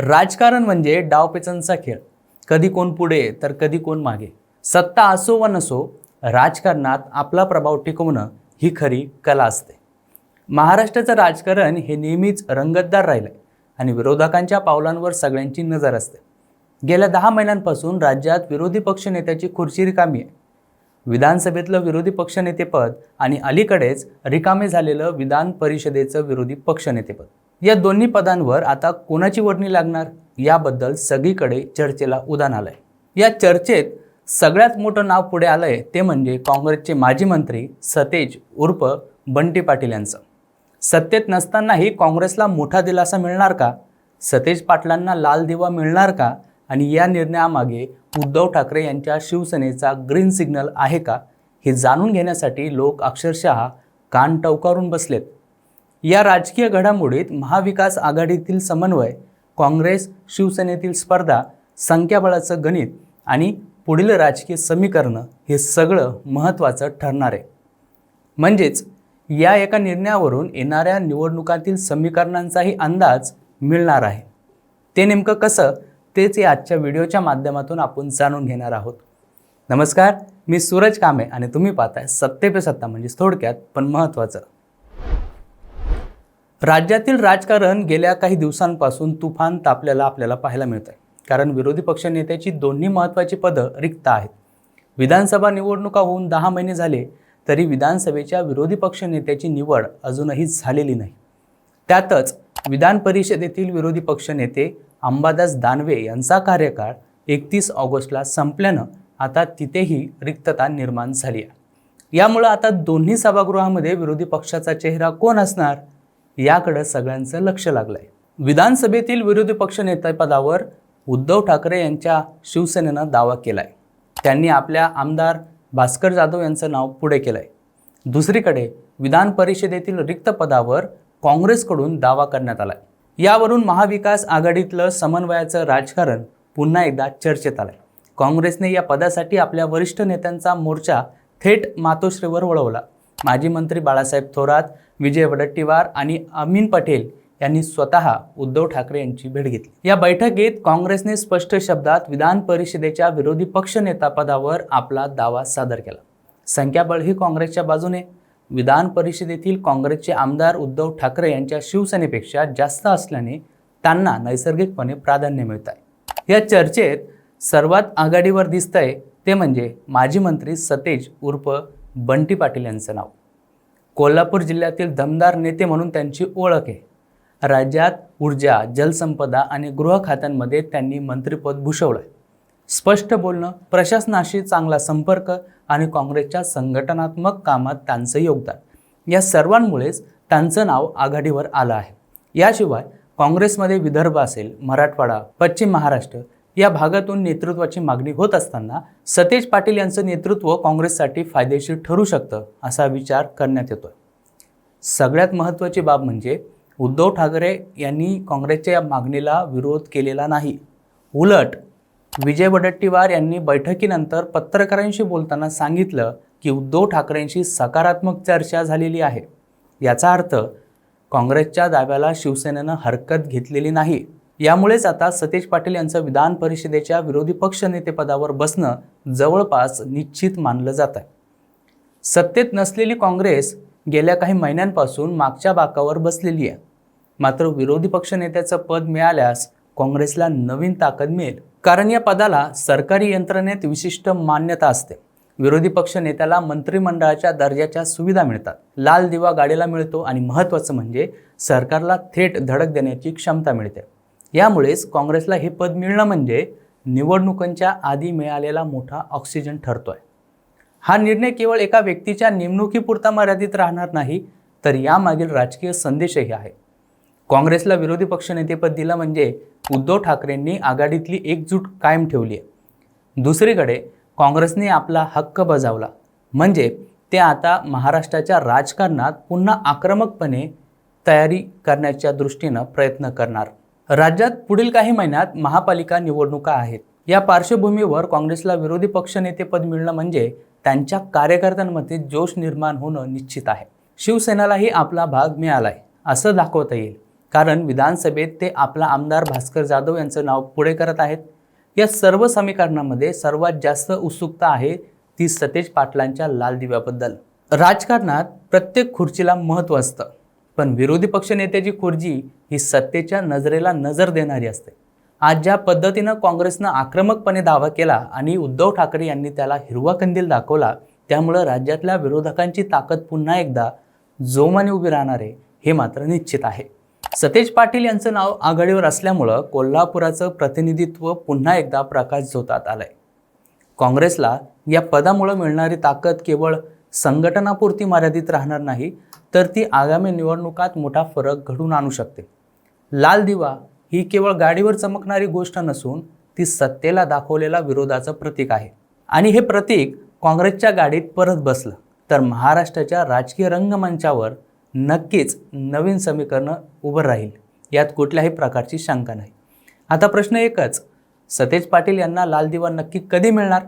राजकारण म्हणजे डावपेचांचा खेळ. कधी कोण पुढे तर कधी कोण मागे. सत्ता असो व नसो राजकारणात आपला प्रभाव टिकवणं ही खरी कला असते. महाराष्ट्राचं राजकारण हे नेहमीच रंगतदार राहिलंय आणि विरोधकांच्या पावलांवर सगळ्यांची नजर असते. गेल्या दहा महिन्यांपासून राज्यात विरोधी पक्षनेत्याची खुर्ची रिकामी आहे. विधानसभेतलं विरोधी पक्षनेतेपद आणि अलीकडेच रिकामे झालेलं विधान परिषदेचं विरोधी पक्षनेतेपद या दोन्ही पदांवर आता कोणाची वर्णी लागणार? याबद्दल सगळीकडे चर्चेला उदान आलंय. या चर्चेत सगळ्यात मोठं नाव पुढे आलंय ते म्हणजे काँग्रेसचे माजी मंत्री सतेज उर्फ बंटी पाटील यांचं. सत्तेत नसतानाही काँग्रेसला मोठा दिलासा मिळणार का? सतेज पाटलांना लाल दिवा मिळणार का? आणि या निर्णयामागे उद्धव ठाकरे यांच्या शिवसेनेचा ग्रीन सिग्नल आहे का? हे जाणून घेण्यासाठी लोक अक्षरशः कान टवकारून बसलेत. या राजकीय घडामोडीत महाविकास आघाडीतील समन्वय काँग्रेस शिवसेनेतील स्पर्धा संख्याबळाचं गणित आणि पुढील राजकीय समीकरणं हे सगळं महत्त्वाचं ठरणार आहे. म्हणजेच या एका निर्णयावरून येणाऱ्या निवडणुकातील समीकरणांचाही अंदाज मिळणार आहे. ते नेमकं कसं तेच या आजच्या व्हिडिओच्या माध्यमातून आपण जाणून घेणार आहोत. नमस्कार मी सूरज कामे आणि तुम्ही पाहताय सत्ते पे सत्ता म्हणजेच थोडक्यात पण महत्त्वाचं. राज्यातील राजकारण गेल्या काही दिवसांपासून तुफान तापल्याला आपल्याला पाहायला मिळतं कारण विरोधी पक्षनेत्याची दोन्ही महत्त्वाची पदं रिक्त आहेत. विधानसभा निवडणुका होऊन दहा महिने झाले तरी विधानसभेच्या विरोधी पक्षनेत्याची निवड अजूनही झालेली नाही. त्यातच विधान परिषदेतील विरोधी पक्षनेते अंबादास दानवे यांचा कार्यकाळ एकतीस ऑगस्टला संपल्यानं आता तिथेही रिक्तता निर्माण झाली आहे. यामुळं आता दोन्ही सभागृहामध्ये विरोधी पक्षाचा चेहरा कोण असणार? याकडं सगळ्यांचं लक्ष लागलंय. विधानसभेतील विरोधी पक्षनेतेपदावर उद्धव ठाकरे यांच्या शिवसेनेनं दावा केलाय. त्यांनी आपल्या आमदार भास्कर जाधव यांचं नाव पुढे केलंय. दुसरीकडे विधान परिषदेतील रिक्त पदावर काँग्रेसकडून दावा करण्यात आलाय. यावरून महाविकास आघाडीतलं समन्वयाचं राजकारण पुन्हा एकदा चर्चेत आलंय. काँग्रेसने या पदासाठी आपल्या वरिष्ठ नेत्यांचा मोर्चा थेट मातोश्रीवर वळवला. माजी मंत्री बाळासाहेब थोरात विजय वडट्टीवार आणि अमीन पटेल यांनी स्वतः उद्धव ठाकरे यांची भेट घेतली. या बैठकीत काँग्रेसने स्पष्ट शब्दात विधान परिषदेच्या विरोधी पक्ष नेतापदावर आपला दावा सादर केला. संख्याबळ ही काँग्रेसच्या बाजूने. विधान परिषदेतील काँग्रेसचे आमदार उद्धव ठाकरे यांच्या शिवसेनेपेक्षा जास्त असल्याने त्यांना नैसर्गिकपणे प्राधान्य मिळत आहे. या चर्चेत सर्वात आघाडीवर दिसतंय ते म्हणजे माजी मंत्री सतेज उर्फ बंटी पाटील यांचं नाव. कोल्हापूर जिल्ह्यातील दमदार नेते म्हणून त्यांची ओळख आहे. राज्यात ऊर्जा जलसंपदा आणि गृह खात्यांमध्ये त्यांनी मंत्रिपद भूषवलं स्पष्ट बोलणं प्रशासनाशी चांगला संपर्क आणि काँग्रेसच्या संघटनात्मक कामात त्यांचं योगदान. या सर्वांमुळेच त्यांचं नाव आघाडीवर आलं आहे. याशिवाय काँग्रेसमध्ये विदर्भ असेल मराठवाडा पश्चिम महाराष्ट्र या भागातून नेतृत्वाची मागणी होत असताना सतेज पाटील यांचं नेतृत्व काँग्रेससाठी फायदेशीर ठरू शकतं असा विचार करण्यात येतोय. सगळ्यात महत्त्वाची बाब म्हणजे उद्धव ठाकरे यांनी काँग्रेसच्या या मागणीला विरोध केलेला नाही. उलट विजय वडट्टीवार यांनी बैठकीनंतर पत्रकारांशी बोलताना सांगितलं की उद्धव ठाकरेंशी सकारात्मक चर्चा झालेली आहे. याचा अर्थ काँग्रेसच्या दाव्याला शिवसेनेनं हरकत घेतलेली नाही. यामुळेच आता सतेज पाटील यांचं विधान परिषदेच्या विरोधी पक्षनेतेपदावर बसणं जवळपास निश्चित मानलं जात आहे. सत्तेत नसलेली काँग्रेस गेल्या काही महिन्यांपासून मागच्या बाकावर बसलेली आहे. मात्र विरोधी पक्षनेत्याचं पद मिळाल्यास काँग्रेसला नवीन ताकद मिळेल. कारण या पदाला सरकारी यंत्रणेत विशिष्ट मान्यता असते. विरोधी पक्ष नेत्याला मंत्रिमंडळाच्या दर्जाच्या सुविधा मिळतात. लाल दिवा गाडीला मिळतो आणि महत्त्वाचं म्हणजे सरकारला थेट धडक देण्याची क्षमता मिळते. यामुळेच काँग्रेसला हे पद मिळणं म्हणजे निवडणुकांच्या आधी मिळालेला मोठा ऑक्सिजन ठरतोय. हा निर्णय केवळ एका व्यक्तीच्या नेमणुकीपुरता मर्यादित राहणार नाही तर यामागील राजकीय संदेशही आहे. काँग्रेसला विरोधी पक्षनेतेपद दिलं म्हणजे उद्धव ठाकरेंनी आघाडीतली एकजूट कायम ठेवली आहे. दुसरीकडे काँग्रेसने आपला हक्क बजावला. म्हणजे ते आता महाराष्ट्राच्या राजकारणात पुन्हा आक्रमकपणे तयारी करण्याच्या दृष्टीनं प्रयत्न करणार. राज्यात पुढील काही महिन्यात महापालिका निवडणुका आहेत. या पार्श्वभूमीवर काँग्रेसला विरोधी पक्षनेतेपद मिळणं म्हणजे त्यांच्या कार्यकर्त्यांमध्ये जोश निर्माण होणं निश्चित आहे. शिवसेनालाही आपला भाग मिळाला आहे असं दाखवता येईल. कारण विधानसभेत ते आपला आमदार भास्कर जाधव यांचं नाव पुढे करत आहेत. या सर्व समीकरणामध्ये सर्वात जास्त उत्सुकता आहे ती सतेज पाटलांच्या लाल दिव्याबद्दल. राजकारणात प्रत्येक खुर्चीला महत्त्व असतं. पण विरोधी पक्षनेत्याची खुर्ची ही सत्तेच्या नजरेला नजर देणारी असते. आज ज्या पद्धतीनं काँग्रेसनं आक्रमकपणे दावा केला आणि उद्धव ठाकरे यांनी त्याला हिरवा कंदील दाखवला त्यामुळं राज्यातल्या विरोधकांची ताकद पुन्हा एकदा जोमाने उभी राहणार आहे हे मात्र निश्चित आहे. सतेज पाटील यांचं नाव आघाडीवर असल्यामुळं कोल्हापुराचं प्रतिनिधित्व पुन्हा एकदा प्रकाश झोतात आलंय. काँग्रेसला या पदामुळं मिळणारी ताकद केवळ संघटनापुरती मर्यादित राहणार नाही तर ती आगामी निवडणुकात मोठा फरक घडून आणू शकते. लाल दिवा ही केवळ गाडीवर चमकणारी गोष्ट नसून ती सत्तेला दाखवलेला विरोधाचं प्रतीक आहे. आणि हे प्रतीक काँग्रेसच्या गाडीत परत बसलं. तर महाराष्ट्राच्या राजकीय रंगमंचावर नक्कीच नवीन समीकरणं उभं राहील. यात कुठल्याही प्रकारची शंका नाही. आता प्रश्न एकच सतेज पाटील यांना लाल दिवा नक्की कधी मिळणार?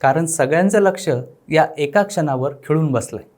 कारण सगळ्यांचं लक्ष या एका क्षणावर खिळून बसलं आहे